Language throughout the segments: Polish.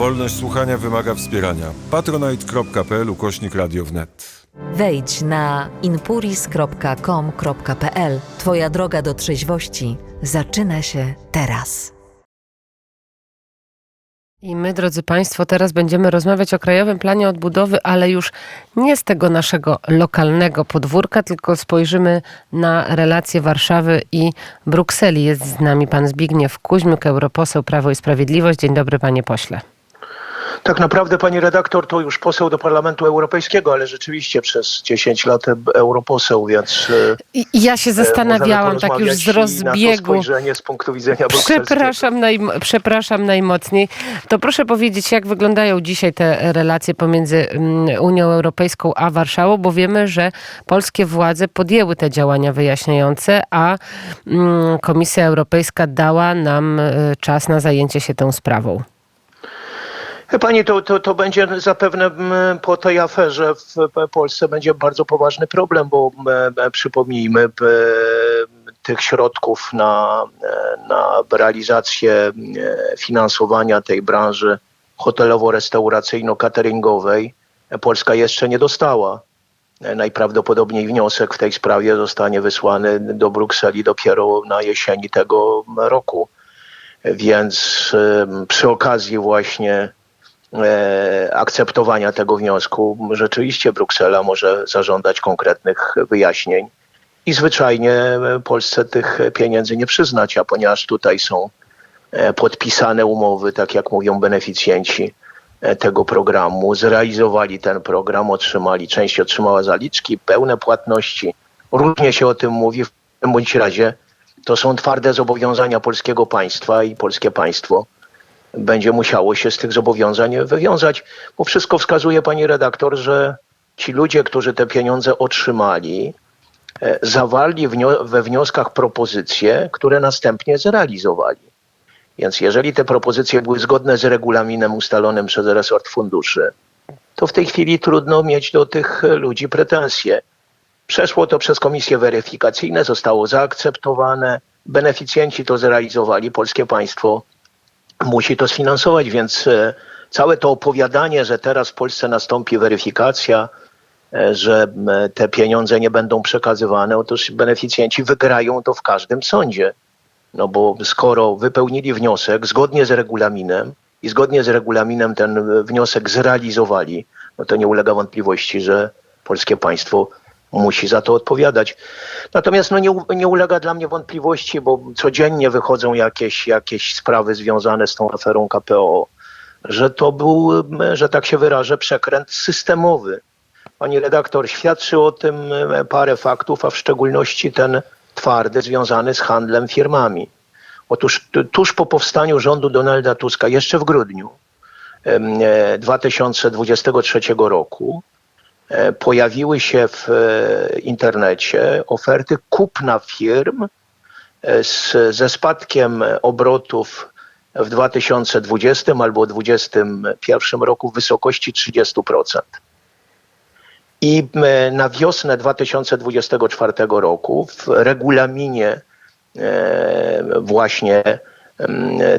Wolność słuchania wymaga wspierania. patronite.pl ukośnik radio wnet. Wejdź na inpuris.com.pl. Twoja droga do trzeźwości zaczyna się teraz. I my, drodzy Państwo, teraz będziemy rozmawiać o Krajowym Planie Odbudowy, ale już nie z tego naszego lokalnego podwórka, tylko spojrzymy na relacje Warszawy i Brukseli. Jest z nami pan Zbigniew Kuźmiuk, europoseł Prawo i Sprawiedliwość. Dzień dobry, panie pośle. Tak naprawdę, pani redaktor, to już poseł do Parlamentu Europejskiego, ale rzeczywiście przez 10 lat europoseł, więc. e, ja się zastanawiałam możemy tak już z Na rozbiegu. spojrzenie z punktu widzenia. Przepraszam, najm- przepraszam najmocniej. To proszę powiedzieć, jak wyglądają dzisiaj te relacje pomiędzy mm, Unią Europejską a Warszawą, bo wiemy, że polskie władze podjęły te działania wyjaśniające, a mm, Komisja Europejska dała nam czas na zajęcie się tą sprawą. Pani, to, to, to będzie zapewne mm, po tej aferze w Polsce będzie bardzo poważny problem, bo mm, e, przypomnijmy, e, tych środków na, e, na realizację e, finansowania tej branży hotelowo-restauracyjno-cateringowej Polska jeszcze nie dostała. Najprawdopodobniej wniosek w tej sprawie zostanie wysłany do Brukseli dopiero na jesieni tego roku. Więc przy okazji właśnie akceptowania tego wniosku. Rzeczywiście Bruksela może zażądać konkretnych wyjaśnień i zwyczajnie e, Polsce tych pieniędzy nie przyznać, a ponieważ tutaj są e, podpisane umowy, tak jak mówią beneficjenci e, tego programu, zrealizowali ten program, otrzymali, część otrzymała zaliczki, pełne płatności. Różnie się o tym mówi, w każdym bądź razie to są twarde zobowiązania polskiego państwa i polskie państwo będzie musiało się z tych zobowiązań wywiązać, bo wszystko wskazuje pani redaktor, że ci ludzie, którzy te pieniądze otrzymali, e, zawarli we wnioskach propozycje, które następnie zrealizowali. Więc jeżeli te propozycje były zgodne z regulaminem ustalonym przez resort funduszy, to w tej chwili trudno mieć do tych ludzi pretensje. Przeszło to przez komisje weryfikacyjne, zostało zaakceptowane, beneficjenci to zrealizowali, polskie państwo musi to sfinansować, więc e, całe to opowiadanie, że teraz w Polsce nastąpi weryfikacja, e, że te pieniądze nie będą przekazywane, otóż beneficjenci wygrają to w każdym sądzie. No bo skoro wypełnili wniosek zgodnie z regulaminem i zgodnie z regulaminem ten wniosek zrealizowali, no to nie ulega wątpliwości, że polskie państwo musi za to odpowiadać. Natomiast no nie, nie ulega dla mnie wątpliwości, bo codziennie wychodzą jakieś, jakieś sprawy związane z tą aferą KPO, że to był, że tak się wyrażę, przekręt systemowy. Pani redaktor, świadczy o tym e, parę faktów, a w szczególności ten twardy związany z handlem firmami. Otóż tu- tuż po powstaniu rządu Donalda Tuska, jeszcze w grudniu em, e, 2023 roku, pojawiły się w e, internecie oferty kupna firm e, z, ze spadkiem obrotów w 2020 albo 2021 roku w wysokości 30%. I na wiosnę 2024 roku w regulaminie e, właśnie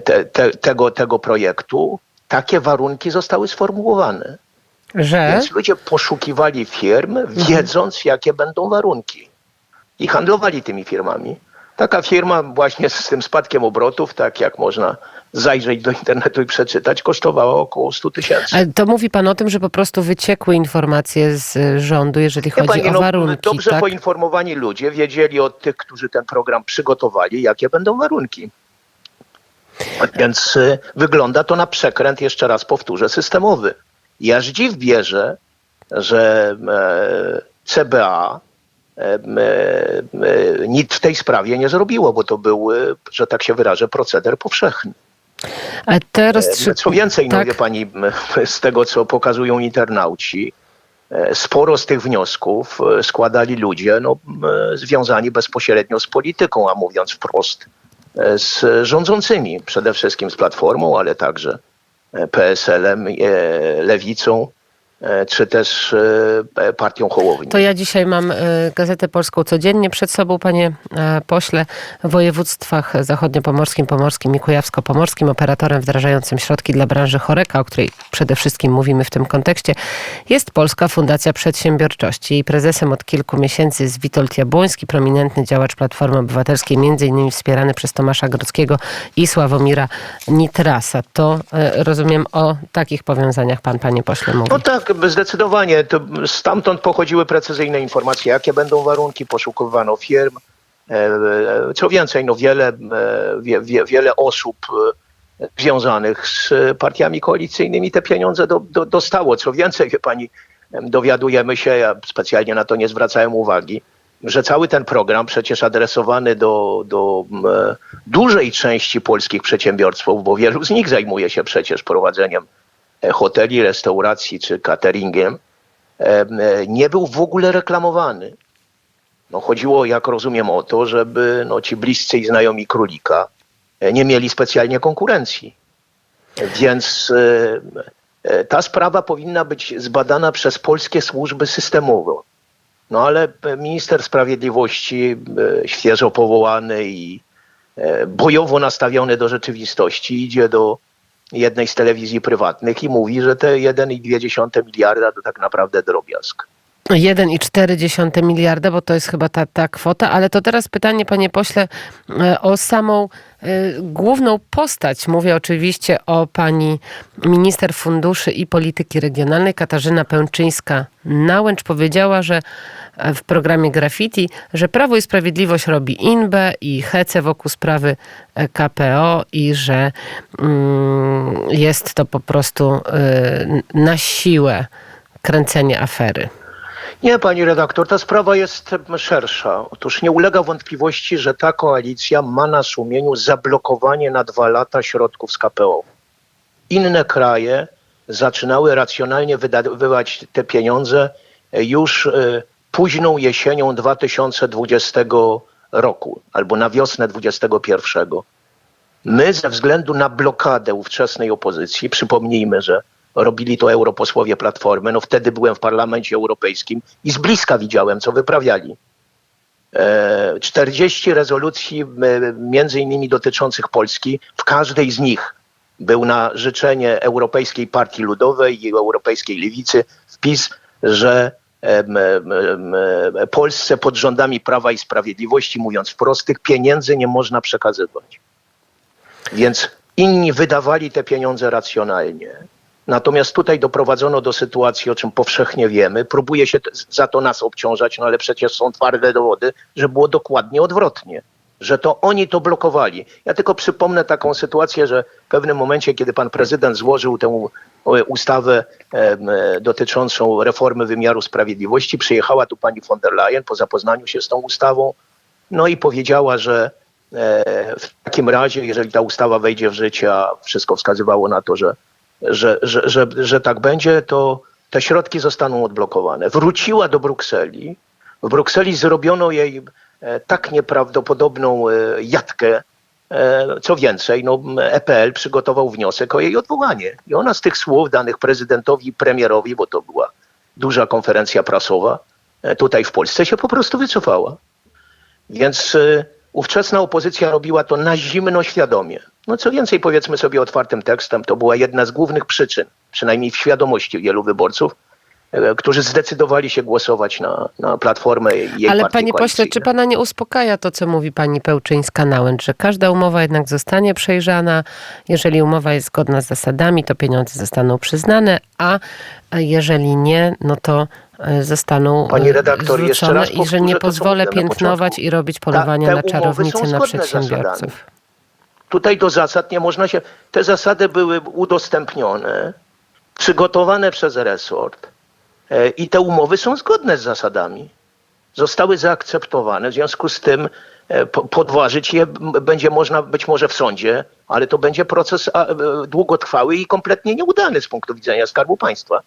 te, te, tego, tego projektu takie warunki zostały sformułowane. Że Więc ludzie poszukiwali firm, wiedząc, jakie będą warunki. I handlowali tymi firmami. Taka firma właśnie z tym spadkiem obrotów, tak jak można zajrzeć do internetu i przeczytać, kosztowała około 100 tysięcy. ale to mówi pan o tym, że po prostu wyciekły informacje z y, rządu, jeżeli Wie chodzi pani, o no, warunki. Dobrze tak? poinformowani ludzie wiedzieli od tych, którzy ten program przygotowali, jakie będą warunki. Więc y, wygląda to na przekręt, jeszcze raz powtórzę, systemowy. I aż dziw bierze, że e, CBA e, e, nic w tej sprawie nie zrobiło, bo to był, że tak się wyrażę, proceder powszechny. Ale te E, rozstrzy... Co więcej, no tak. wie pani, z tego co pokazują internauci, sporo z tych wniosków składali ludzie no, związani bezpośrednio z polityką, a mówiąc wprost, z rządzącymi, przede wszystkim z Platformą, ale także PSL-em, e, Lewicą czy też e, partią Hołowni. To ja dzisiaj mam e, Gazetę Polską codziennie przed sobą, panie e, pośle. W województwach zachodniopomorskim, pomorskim i kujawsko-pomorskim operatorem wdrażającym środki dla branży Choreka, o której przede wszystkim mówimy w tym kontekście, jest Polska Fundacja Przedsiębiorczości. Jej prezesem od kilku miesięcy jest Witold Jabłoński, prominentny działacz Platformy Obywatelskiej, między innymi wspierany przez Tomasza Grodzkiego i Sławomira Nitrasa. To e, rozumiem o takich powiązaniach pan, panie pośle, mówi. No tak, zdecydowanie. To stamtąd pochodziły precyzyjne informacje, jakie będą warunki, poszukiwano firm. E, e, Co więcej, no wiele, e, wie, wie, wiele osób związanych z partiami koalicyjnymi te pieniądze do, do, dostało. Co więcej, wie pani, em, dowiadujemy się, ja specjalnie na to nie zwracałem uwagi, że cały ten program przecież adresowany do, do dużej części polskich przedsiębiorców, bo wielu z nich zajmuje się przecież prowadzeniem hoteli, restauracji czy cateringiem, em, e, nie był w ogóle reklamowany. No, chodziło, jak rozumiem, o to, żeby no, ci bliscy i znajomi królika e, nie mieli specjalnie konkurencji. Więc e, e, ta sprawa powinna być zbadana przez polskie służby systemowe. No ale e, minister sprawiedliwości, e, świeżo powołany i e, bojowo nastawiony do rzeczywistości, idzie do jednej z telewizji prywatnych i mówi, że te 1,2 miliarda to tak naprawdę drobiazg. 1,4 miliarda, bo to jest chyba ta, ta kwota, ale to teraz pytanie, panie pośle, e, o samą e, główną postać. Mówię oczywiście o pani minister funduszy i polityki regionalnej Katarzyna Pęczyńska-Nałęcz. Powiedziała, że e, w programie Graffiti, że Prawo i Sprawiedliwość robi inbę i hece wokół sprawy KPO i że mm, jest to po prostu na siłę kręcenie afery. Nie, pani redaktor, ta sprawa jest em, szersza. Otóż nie ulega wątpliwości, że ta koalicja ma na sumieniu zablokowanie na dwa lata środków z KPO. Inne kraje zaczynały racjonalnie wydawać te pieniądze e, już e, późną jesienią 2020 roku albo na wiosnę 2021. My ze względu na blokadę ówczesnej opozycji, przypomnijmy, że robili to europosłowie Platformy, no wtedy byłem w Parlamencie Europejskim i z bliska widziałem, co wyprawiali. E, 40 rezolucji, m, między innymi dotyczących Polski, w każdej z nich był na życzenie Europejskiej Partii Ludowej i Europejskiej Lewicy wpis, że em, Polsce pod rządami Prawa i Sprawiedliwości, mówiąc wprost, tych pieniędzy nie można przekazywać. Więc inni wydawali te pieniądze racjonalnie. Natomiast tutaj doprowadzono do sytuacji, o czym powszechnie wiemy, próbuje się za to nas obciążać, no ale przecież są twarde dowody, że było dokładnie odwrotnie, że to oni to blokowali. Ja tylko przypomnę taką sytuację, że w pewnym momencie, kiedy pan prezydent złożył tę e, ustawę e, dotyczącą reformy wymiaru sprawiedliwości, przyjechała tu pani von der Leyen po zapoznaniu się z tą ustawą, no i powiedziała, że e, w takim razie, jeżeli ta ustawa wejdzie w życie, a wszystko wskazywało na to, że, że, że, że, że tak będzie, to te środki zostaną odblokowane. Wróciła do Brukseli. W Brukseli zrobiono jej e, tak nieprawdopodobną e, jatkę. E, Co więcej, no, EPL przygotował wniosek o jej odwołanie. I ona z tych słów danych prezydentowi i premierowi, bo to była duża konferencja prasowa, tutaj w Polsce się po prostu wycofała. Więc ówczesna opozycja robiła to na zimno świadomie. No co więcej, powiedzmy sobie otwartym tekstem, to była jedna z głównych przyczyn, przynajmniej w świadomości wielu wyborców, e, którzy zdecydowali się głosować na, na Platformę i jej Ale panie pośle, czy pana nie uspokaja to, co mówi pani Pełczyńska-Nałęcz, że każda umowa jednak zostanie przejrzana, jeżeli umowa jest zgodna z zasadami, to pieniądze zostaną przyznane, a jeżeli nie, no to zostaną Pani e, redaktor, jeszcze zwrócone raz i że nie pozwolę piętnować i robić Ta- polowania te na są na przedsiębiorców. zasadami. Tutaj do zasad nie można się. Te zasady były udostępnione, przygotowane przez resort e, i te umowy są zgodne z zasadami. Zostały zaakceptowane, w związku z tym e, po- podważyć je będzie można być może w sądzie, ale to będzie proces e, długotrwały i kompletnie nieudany z punktu widzenia Skarbu Państwa.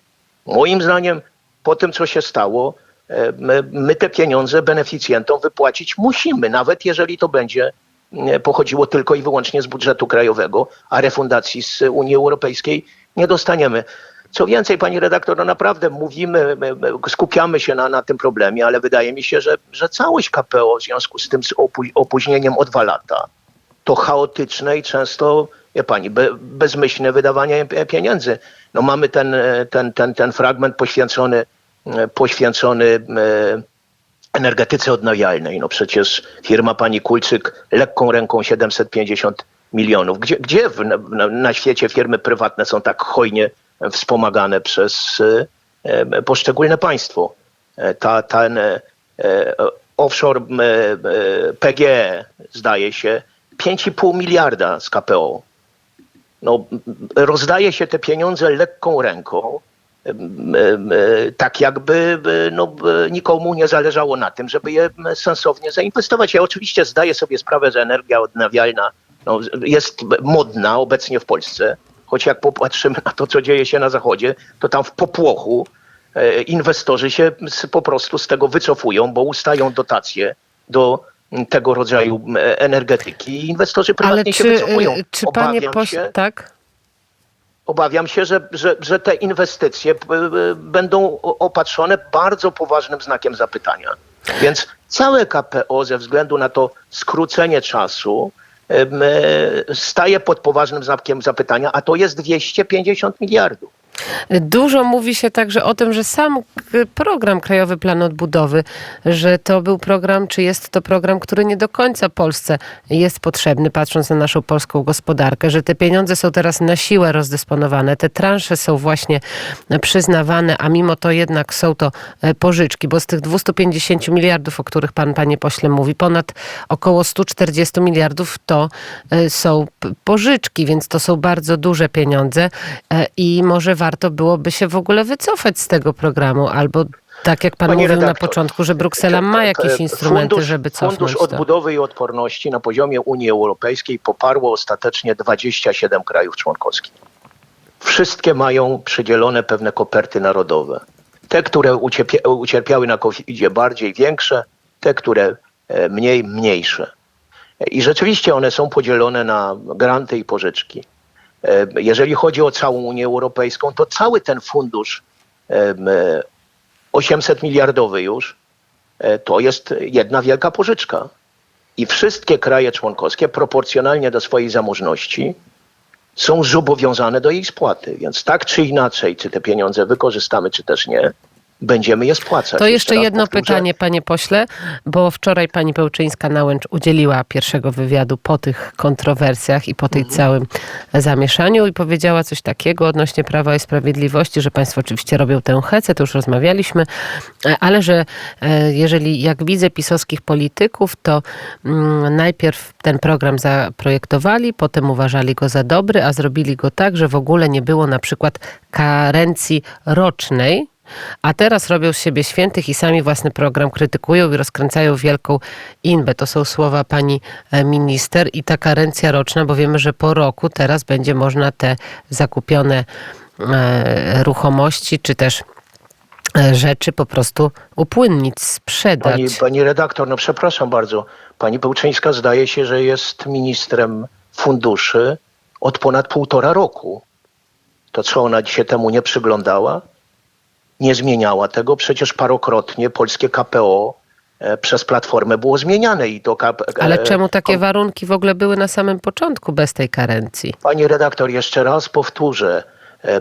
Moim zdaniem, po tym, co się stało, e, my, my te pieniądze beneficjentom wypłacić musimy, nawet jeżeli to będzie e, pochodziło tylko i wyłącznie z budżetu krajowego, a refundacji z Unii Europejskiej nie dostaniemy. Co więcej, pani redaktor, no naprawdę mówimy, my- my skupiamy się na, na tym problemie, ale wydaje mi się, że, że całość KPO w związku z tym z opó- opóźnieniem o dwa lata to chaotyczne i często, wie pani, be, bezmyślne wydawanie pie- pieniędzy. No mamy ten, e, ten, ten, ten fragment poświęcony, e, poświęcony e, energetyce odnawialnej. No przecież firma pani Kulczyk lekką ręką 750 milionów. Gdzie, gdzie w, na, na świecie firmy prywatne są tak hojnie wspomagane przez poszczególne państwo? Ta, ten offshore PGE zdaje się 5,5 miliarda z KPO. No, rozdaje się te pieniądze lekką ręką, e, tak jakby e, no, e, nikomu nie zależało na tym, żeby je sensownie zainwestować. Ja oczywiście zdaję sobie sprawę, że energia odnawialna no, jest modna obecnie w Polsce, choć jak popatrzymy na to, co dzieje się na Zachodzie, to tam w popłochu inwestorzy się po prostu z tego wycofują, bo ustają dotacje do tego rodzaju m, energetyki i inwestorzy Ale prywatnie się czy, wycofują. y, czy panie się, tak? obawiam się, że, że, że te inwestycje p- będą opatrzone bardzo poważnym znakiem zapytania. Więc całe KPO ze względu na to skrócenie czasu e, staje pod poważnym znakiem zapytania, a to jest 250 miliardów. Dużo mówi się także o tym, że sam program Krajowy Plan Odbudowy, że to był program, czy jest to program, który nie do końca Polsce jest potrzebny, patrząc na naszą polską gospodarkę, że te pieniądze są teraz na siłę rozdysponowane, te transze są właśnie przyznawane, a mimo to jednak są to e, pożyczki, bo z tych 250 miliardów, o których pan, panie pośle, mówi, ponad około 140 miliardów to e, są pożyczki, więc to są bardzo duże pieniądze e, i może warto byłoby się w ogóle wycofać z tego programu, albo tak jak pan mówił na redaktor, początku, że Bruksela ma jakieś instrumenty, fundusz, żeby cofnąć Fundusz to. Odbudowy i Odporności na poziomie Unii Europejskiej poparło ostatecznie 27 krajów członkowskich. Wszystkie mają przydzielone pewne koperty narodowe. Te, które ucierpia, ucierpiały na covid bardziej większe, te, które e, mniej mniejsze. I rzeczywiście one są podzielone na granty i pożyczki. E, Jeżeli chodzi o całą Unię Europejską, to cały ten fundusz em, e, 800 miliardowy już, e, to jest jedna wielka pożyczka. I wszystkie kraje członkowskie proporcjonalnie do swojej zamożności są zobowiązane do jej spłaty. Więc tak czy inaczej, czy te pieniądze wykorzystamy, czy też nie, będziemy je spłacać. To jeszcze jedno powtórzę. pytanie, panie pośle, bo wczoraj pani Pełczyńska-Nałęcz udzieliła pierwszego wywiadu po tych kontrowersjach i po tej Mhm. całym zamieszaniu i powiedziała coś takiego odnośnie Prawa i Sprawiedliwości, że państwo oczywiście robią tę hecę, to już rozmawialiśmy, e, ale że e, jeżeli jak widzę pisowskich polityków, to mm, najpierw ten program zaprojektowali, potem uważali go za dobry, a zrobili go tak, że w ogóle nie było na przykład karencji rocznej, a teraz robią z siebie świętych i sami własny program krytykują i rozkręcają wielką inbę. To są słowa pani e, minister i ta karencja roczna, bo wiemy, że po roku teraz będzie można te zakupione e, ruchomości czy też e, rzeczy po prostu upłynnić, sprzedać. Pani, pani redaktor, no przepraszam bardzo. Pani Pełczyńska zdaje się, że jest ministrem funduszy od ponad półtora roku. To co, ona się temu nie przyglądała? Nie zmieniała tego. Przecież parokrotnie polskie KPO e, przez Platformę było zmieniane i to Ale e, czemu takie warunki w ogóle były na samym początku bez tej karencji? Pani redaktor, jeszcze raz powtórzę. E,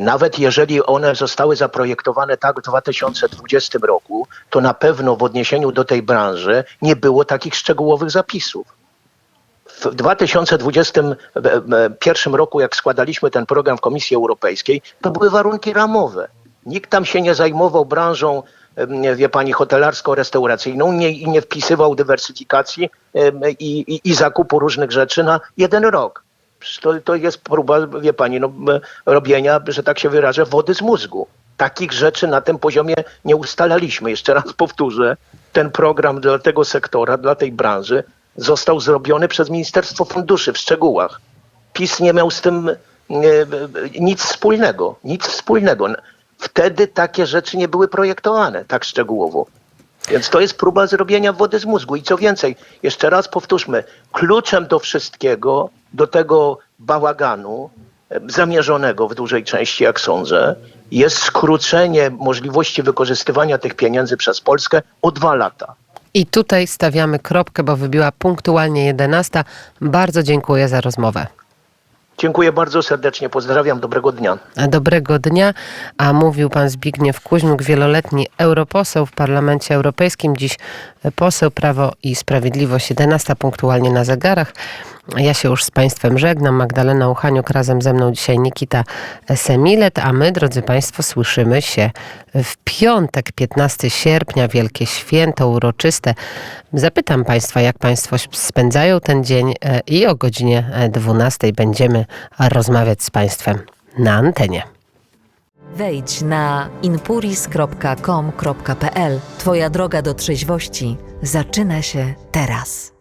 Nawet jeżeli one zostały zaprojektowane tak w 2020 roku, to na pewno w odniesieniu do tej branży nie było takich szczegółowych zapisów. W 2021 roku, jak składaliśmy ten program w Komisji Europejskiej, to były warunki ramowe. Nikt tam się nie zajmował branżą, wie pani, hotelarsko-restauracyjną nie, i nie wpisywał dywersyfikacji i, i, i zakupu różnych rzeczy na jeden rok. To, to jest próba, wie pani, no, robienia, że tak się wyrażę, wody z mózgu. Takich rzeczy na tym poziomie nie ustalaliśmy. Jeszcze raz powtórzę, ten program dla tego sektora, dla tej branży został zrobiony przez Ministerstwo Funduszy w szczegółach. PiS nie miał z tym e, e, nic wspólnego. Nic wspólnego. Wtedy takie rzeczy nie były projektowane tak szczegółowo. Więc to jest próba zrobienia wody z mózgu. I co więcej, jeszcze raz powtórzmy, kluczem do wszystkiego, do tego bałaganu zamierzonego w dużej części, jak sądzę, jest skrócenie możliwości wykorzystywania tych pieniędzy przez Polskę o dwa lata. I tutaj stawiamy kropkę, bo wybiła punktualnie 11. Bardzo dziękuję za rozmowę. Dziękuję bardzo serdecznie, pozdrawiam, dobrego dnia. Dobrego dnia, a mówił pan Zbigniew Kuźmiuk, wieloletni europoseł w Parlamencie Europejskim, dziś poseł Prawo i Sprawiedliwość, 11 punktualnie na zegarach. Ja się już z Państwem żegnam. Magdalena Uchaniuk, razem ze mną dzisiaj Nikita Semilet, a my, drodzy Państwo, słyszymy się w piątek, 15 sierpnia, wielkie święto uroczyste. Zapytam Państwa, jak Państwo spędzają ten dzień e, i o godzinie 12 będziemy rozmawiać z Państwem na antenie. Wejdź na inpuris.com.pl. Twoja droga do trzeźwości zaczyna się teraz.